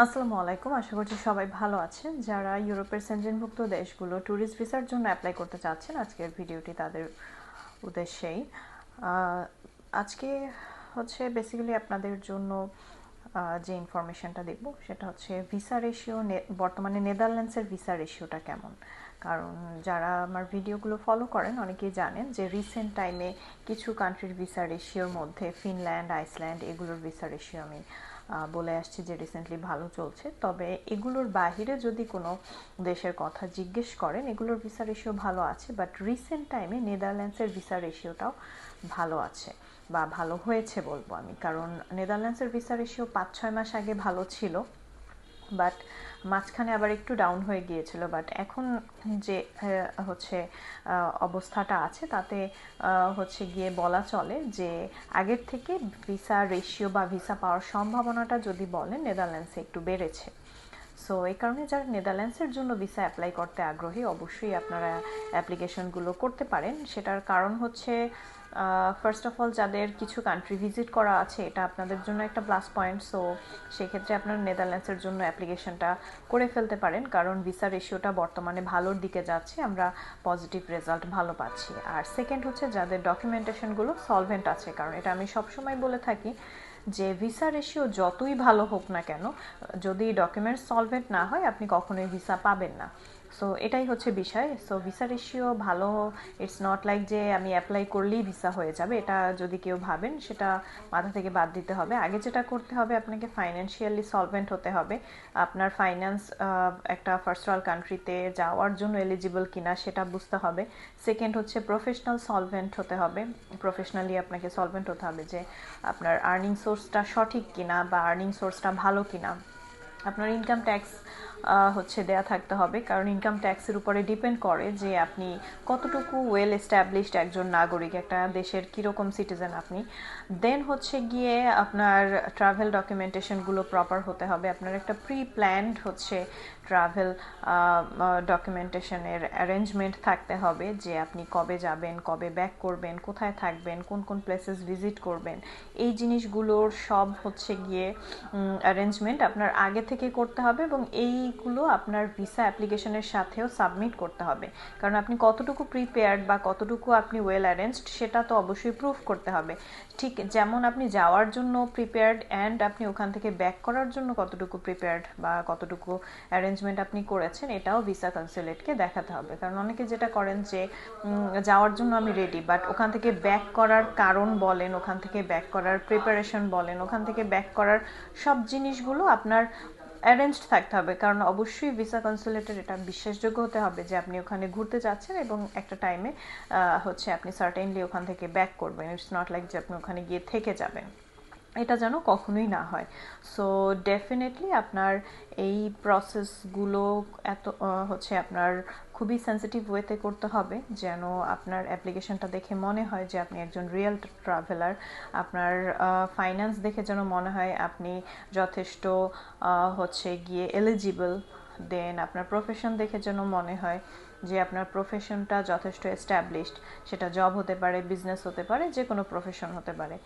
আসসালামু আলাইকুম। আশা করছি সবাই ভালো আছেন। যারা ইউরোপের সেনজেনভুক্ত দেশগুলো ট্যুরিস্ট ভিসার জন্য অ্যাপ্লাই করতে চাচ্ছেন, আজকের ভিডিওটি তাদের উদ্দেশ্যেই। আজকে হচ্ছে বেসিক্যালি আপনাদের জন্য যে ইনফরমেশনটা দেখব, সেটা হচ্ছে ভিসা রেশিও বর্তমানে নেদারল্যান্ডসের ভিসা রেশিওটা কেমন? কারণ যারা আমার ভিডিওগুলো ফলো করেন, অনেকেই জানেন যে রিসেন্ট টাইমে কিছু কান্ট্রির ভিসা রেশিওর মধ্যে ফিনল্যান্ড আইসল্যান্ড এগুলোর ভিসা রেশিও আমি বলে আসছি যে রিসেন্টলি ভালো চলছে। তবে এগুলোর বাহিরে যদি কোনো দেশের কথা জিজ্ঞেস করেন, এগুলোর ভিসা রেশিও ভালো আছে বাট রিসেন্ট টাইমে নেদারল্যান্ডসের ভিসা রেশিওটাও ভালো আছে বা ভালো হয়েছে বলব আমি। কারণ নেদারল্যান্ডসের ভিসা রেশিও পাঁচ ছয় মাস আগে ভালো ছিল। বাট মাঝখানে আবার একটু ডাউন হয়ে গিয়েছিল বাট এখন যে হচ্ছে অবস্থাটা আছে তাতে হচ্ছে গিয়ে বলা চলে যে, আগের থেকে ভিসা রেশিও বা ভিসা পাওয়ার সম্ভাবনাটা যদি বলেন নেদারল্যান্ডসে একটু বেড়েছে। সো এই কারণে যারা নেদারল্যান্ডসের জন্য ভিসা অ্যাপ্লাই করতে আগ্রহী, অবশ্যই আপনারা অ্যাপ্লিকেশনগুলো করতে পারেন। সেটার কারণ হচ্ছে ফার্স্ট অফ অল যাদের কিছু কান্ট্রি ভিজিট করা আছে, এটা আপনাদের জন্য একটা প্লাস পয়েন্ট সো সেক্ষেত্রে আপনারা নেদারল্যান্ডসের জন্য অ্যাপ্লিকেশনটা করে ফেলতে পারেন, কারণ ভিসা রেশিওটা বর্তমানে ভালোর দিকে যাচ্ছে, আমরা পজিটিভ রেজাল্ট ভালো পাচ্ছি। আর সেকেন্ড হচ্ছে, যাদের ডকুমেন্টেশনগুলো সলভেন্ট আছে, কারণ এটা আমি সবসময় বলে থাকি যে ভিসা রেশিও যতই ভালো হোক না কেন, যদি ডকুমেন্ট সলভেন্ট না হয়, আপনি কখনোই ভিসা পাবেন না। সো এটাই হচ্ছে বিষয়। সো ভিসা রেশিও ভালো ইটস নট লাইক যে আমি অ্যাপ্লাই করলেই ভিসা হয়ে যাবে। এটা যদি কেউ ভাবেন, সেটা মাথা থেকে বাদ দিতে হবে। আগে যেটা করতে হবে, আপনাকে ফাইন্যান্সিয়ালি সলভেন্ট হতে হবে। আপনার ফাইন্যান্স একটা ফার্স্ট ওয়ার্ল্ড কান্ট্রিতে যাওয়ার জন্য এলিজিবল কিনা, সেটা বুঝতে হবে। সেকেন্ড হচ্ছে প্রফেশনাল সলভেন্ট হতে হবে। প্রফেশনালি আপনাকে সলভেন্ট হতে হবে যে আপনার আর্নিং সোর্সটা সঠিক কিনা বা আর্নিং সোর্সটা ভালো কিনা? আপনার ইনকাম ট্যাক্স হচ্ছে দেয়া থাকতে হবে। কারণ ইনকাম ট্যাক্সের উপরে ডিপেন্ড করে যে আপনি কতটুকু ওয়েল এস্টাবলিশড একজন নাগরিক, একটা দেশের কীরকম সিটিজেন আপনি। দেন হচ্ছে গিয়ে আপনার ট্রাভেল ডকুমেন্টেশনগুলো প্রপার হতে হবে। আপনার একটা প্রি প্ল্যান্ড হচ্ছে ট্রাভেল ডকুমেন্টেশনের অ্যারেঞ্জমেন্ট থাকতে হবে যে আপনি কবে যাবেন, কবে ব্যাক করবেন, কোথায় থাকবেন, কোন কোন প্লেসেস ভিজিট করবেন। এই জিনিসগুলোর সব হচ্ছে গিয়ে অ্যারেঞ্জমেন্ট আপনার আগে থেকে করতে হবে এবং এইগুলো আপনার ভিসা অ্যাপ্লিকেশনের সাথেও সাবমিট করতে হবে। কারণ আপনি কতটুকু প্রিপেয়ার্ড বা কতটুকু আপনি ওয়েল অ্যারেঞ্জড সেটা তো অবশ্যই প্রুফ করতে হবে। ঠিক যেমন আপনি যাওয়ার জন্য প্রিপেয়ার্ড অ্যান্ড আপনি ওখান থেকে ব্যাক করার জন্য কতটুকু প্রিপেয়ার্ড বা কতটুকু অ্যারেঞ্জমেন্ট আপনি করেছেন, এটাও ভিসা কনসুলেটকে দেখাতে হবে। কারণ অনেকে যেটা করেন যে যাওয়ার জন্য আমি রেডি বাট ওখান থেকে ব্যাক করার কারণ বলেন, ওখান থেকে ব্যাক করার প্রিপারেশন বলেন, ওখান থেকে ব্যাক করার সব জিনিসগুলো আপনার অ্যারেঞ্জড থাকতে হবে। কারণ অবশ্যই ভিসা কনসুলেটের এটা বিশ্বাসযোগ্য হতে হবে যে আপনি ওখানে ঘুরতে যাচ্ছেন এবং একটা টাইমে হচ্ছে আপনি সার্টেনলি ওখান থেকে ব্যাক করবেন। ইটস নট লাইক যে আপনি ওখানে গিয়ে থেকে যাবেন। এটা যেন কখনোই না হয়। সো ডেফিনেটলি আপনার এই প্রসেসগুলো এত হচ্ছে আপনার খুবই সেন্সিটিভ ওয়েতে করতে হবে, যেন আপনার অ্যাপ্লিকেশনটা দেখে মনে হয় যে আপনি একজন রিয়েল ট্রাভেলার আপনার ফাইন্যান্স দেখে যেন মনে হয় আপনি যথেষ্ট হচ্ছে গিয়ে এলিজিবল দেন আপনার প্রফেশন দেখে যেন মনে হয়। যে আপনার প্রফেশনটা যথেষ্ট এস্টাবলিশড সেটা জব হতে পারে বিজনেস হতে পারে, যে কোনো প্রফেশন হতে পারে।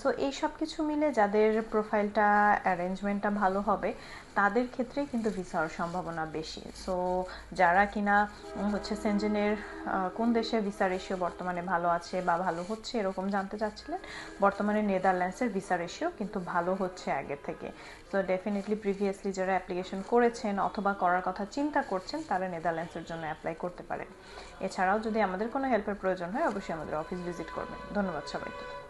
সো এই সব কিছু মিলে যাদের প্রোফাইলটা অ্যারেঞ্জমেন্টটা ভালো হবে, তাদের ক্ষেত্রেই কিন্তু ভিসা হওয়ার সম্ভাবনা বেশি। সো যারা কিনা হচ্ছে সেনজেনের কোন দেশে ভিসা রেশিও বর্তমানে ভালো আছে বা ভালো হচ্ছে এরকম জানতে চাচ্ছিলেন, বর্তমানে নেদারল্যান্ডসের ভিসা রেশিও কিন্তু ভালো হচ্ছে আগের থেকে। সো ডেফিনেটলি প্রিভিয়াসলি যারা অ্যাপ্লিকেশন করেছেন অথবা করার কথা চিন্তা করছেন, তারা নেদারল্যান্ডসের জন্য অ্যাপ্লাই করতে পারেন। এছাড়াও যদি আমাদের কোনো হেল্পের প্রয়োজন হয়, অবশ্যই আমাদের অফিস ভিজিট করবেন। ধন্যবাদ সবাইকে।